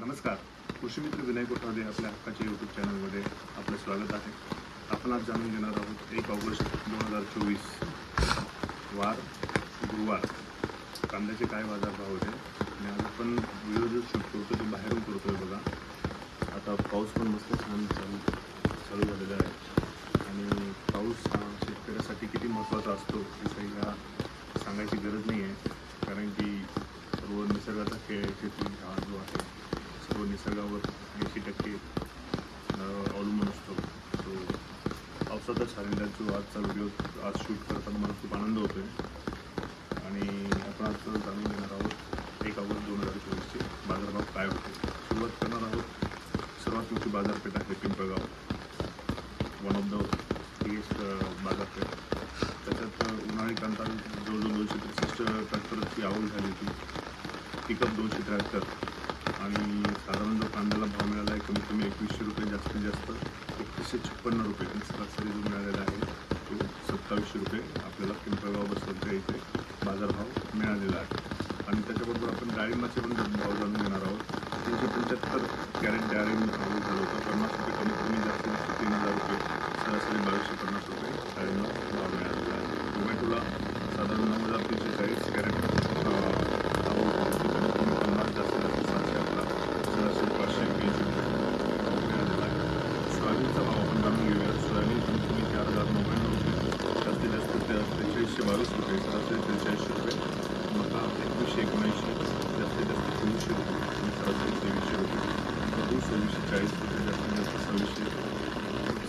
नमस्कार. कृषीमित्र विनय कोठावदे आपल्या हक्काच्या यूट्यूब चॅनलमध्ये आपलं स्वागत आहे. आपण आज जाणून घेणार आहोत एक ऑगस्ट दोन हजार चोवीस वार गुरुवार. कांद्याचे काय बाजारभाव होते? आणि आज आपण व्हिडिओ जो शूट करतो तो बाहेरून करतोय बघा. आता पाऊस पण मस्त छान चालू चालू झालेला आहे. आणि पाऊस हा शेतकऱ्यासाठी किती महत्त्वाचा असतो हे सगळ्या सांगायची गरज नाही आहे कारण की सर्व निसर्गाचा खेळ आहे. शेती हा जो आहे सर्व निसर्गावर ऐंशी टक्के अं, अवलंबून असतो तो पावसातच जो आजचा व्हिडिओ आज शूट करताना मला खूप आनंद होतो आहे आणि आपण आज जाणून घेणार आहोत एक ऑगस्ट दोन हजार चोवीसचे बाजारभाव काय होते. सुरुवात करणार आहोत सर्वात मोठी बाजारपेठ आहे Pimpalgaon. One of the biggest बाजारपेठ. त्याच्यात uh, उन्हाळी कांदा जवळजवळ दोनशे त्रेसष्ट ट्रॅक्टरची आवड झाली होती. पिकअप दोनशे त्र्याहत्तर. आणि साधारण जो कांद्याला भाव मिळाला आहे कमीत कमी एकवीसशे रुपये जास्तीत जास्त एकवीसशे छप्पन्न रुपये. सरासरी जो मिळालेला आहे तो सत्तावीसशे रुपये आपल्याला पिंपळगाव सध्या इथे बाजारभाव मिळालेला आहे. आणि त्याच्याबरोबर आपण डाळिंबाचे पण भाव जाणून घेणार आहोत. तीनशे पंच्याहत्तर कॅरेट डाळिंब झालं होतं पन्नास रुपये कमीत कमी जास्तीत जास्त तीन हजार रुपये सरासरी बावीसशे पन्नास रुपये डाळिंब भाव मिळालेला आहे. टोमॅटोला साधारण नऊ हजार तीनशे चाळीस कॅरेट आवक होती कमीत कमी पन्नास जास्तीत जास्त सातशे अकरा सरासरी पाचशे एक्क्याऐंशी रुपये भाव मिळालेला आहे सोयाबीनचा भाव आपण जाणून घेऊया सोयाबीन कमीत कमी चार हजार नव्याण्णव रुपये जास्तीत जास्त ते त्रेचाळीसशे बावीस रुपये सरासरी त्रेचाळीसशे रुपये मका एकवीसशे एकोणऐंशी जास्तीत जास्त चोवीसशे रुपये आणि सरासरी तेवीसशे रुपये गहू सव्वीसशे चाळीस रुपये जास्तीत जास्त सव्वीसशे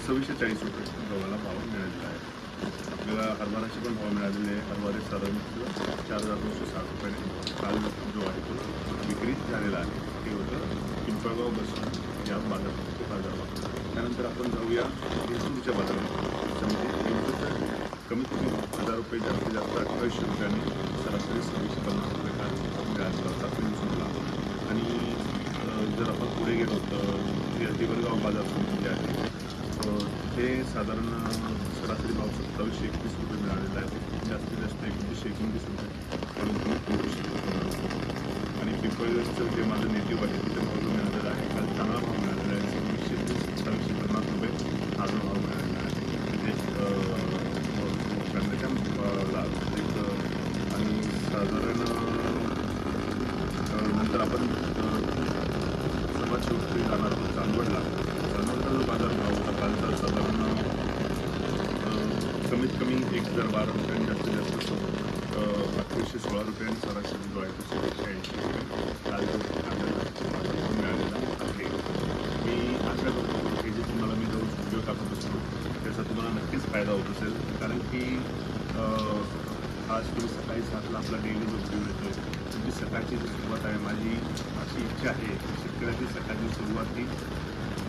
सव्वीसशे चाळीस रुपये गव्हाला भाव मिळालेला आहे. आपल्याला हरभराचे पण भाव मिळालेले आहे. हरभरे साधारण चार हजार दोनशे साठ रुपयाने काल जो आहे तो विक्री झालेला आहे. ते होतं पिंपळगाव बसून या बाजारामध्ये बाजारभाव. त्यानंतर आपण जाऊया इन्सूरच्या बाजारात त्याच्यामध्ये कमीत कमी हजार रुपये जास्तीत जास्त अठ्ठावीसशे रुपयाने सरासरी सव्वीसशे पन्नास रुपये काल मिळालेला होता. इन्सूरला आणि जर आपण पुढे गेलो तर दिवरगाव बाजार समिती आहे ते साधारण सरासरी भाव सत्तावीसशे एकवीस रुपये मिळालेला आहे जास्तीत जास्त एकोणीसशे एकोणतीस रुपये कमीत आणि पिंपळगडचं जे माझं नेटिव्ह आहे तिथे भाव जो मिळालेला आहे काल चांगला भाव मिळालेला आहे सव्वीसशे ते सत्तावीसशे पन्नास रुपये हा जो भाव मिळालेला आहे म्हणजे कांद्याच्या आणि साधारण नंतर आपण अ, जाणार आहोत चांदवडला चांदवडचा बाजार भाव होता कालचा साधारण कमीत कमी एक हजार बारा रुपयांनी जास्तीत जास्त अठराशे अठ्ठावीसशे सोळा रुपयांनी सरासरी जो आहे तो एकशे ऐंशी रुपये काल जो कांद्याचा मिळालेला आहे मी आशा करतो की जे तुम्हाला मी जो व्हिडिओ टाकत असतो त्याचा तुम्हाला नक्कीच फायदा होत असेल कारण की आज तुम्ही सकाळी सातला आपला डेली जो व्हिडिओ येतो तुमची सकाळची जी सुरुवात आहे माझी अशी इच्छा आहे की शेतकऱ्याची सुरुवात ही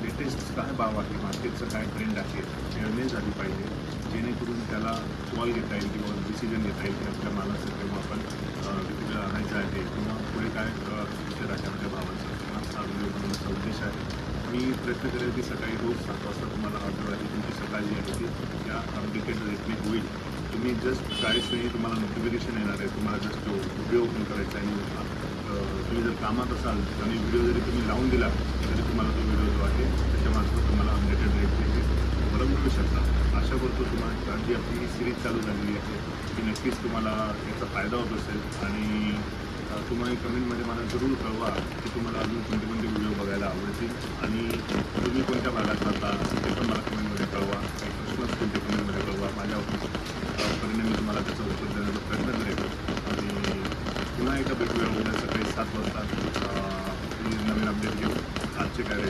लेटेस्ट काय भाव आहे? मार्केटचं काय ट्रेंड आहे? निर्णय झाली पाहिजे. जेणेकरून त्याला कॉल घेता येईल किंवा डिसिजन घेता येईल की आपल्या मालाचं किंवा आपण अं, किती आणायचं आहे किंवा पुढे काय फ्युचर आहे आपल्या भावाचं. हा व्हिडिओ बनवण्याचा उद्देश आहे. मी प्रयत्न करेल की सकाळी रोज सात वाजता तुम्हाला ऑर्डर जो आहे. तुमची सकाळ जी आहे ती या अपडेटेड रेटने होईल. तुम्ही जस्ट चाळीस नाही तुम्हाला नोटिफिकेशन येणार आहे. तुम्हाला जस्ट व्हिडिओ ओपन करायचा आहे. तुम्ही जर कामात असाल आणि व्हिडिओ जरी तुम्ही लावून दिला तरी तुम्हाला तो व्हिडिओ जो आहे त्याच्या मार्फत तुम्हाला अपडेटेड रेट तुम्हाला मिळू शकता. आशा करतो तुम्हाला जी आपली ही सिरीज चालू झालेली आहे. ती नक्कीच तुम्हाला याचा फायदा होत असेल. आणि तुम्हाला कमेंटमध्ये मला जरूर कळवा की तुम्हाला अजून कोणते कोणते व्हिडिओ बघायला आवडतील. आणि तुम्ही कोणत्या भागात राहता ते पण मला कमेंटमध्ये कळवा काही प्रश्न असतील ते कमेंटमध्ये कळवा माझ्या ऑफिस परिणामी मी तुम्हाला त्याचा उत्तर देण्याचा प्रयत्न करेल आणि पुन्हा एकदा भेटूया. उद्या सकाळी सात वाजता. नवीन अपडेट घेऊ. आजचे काय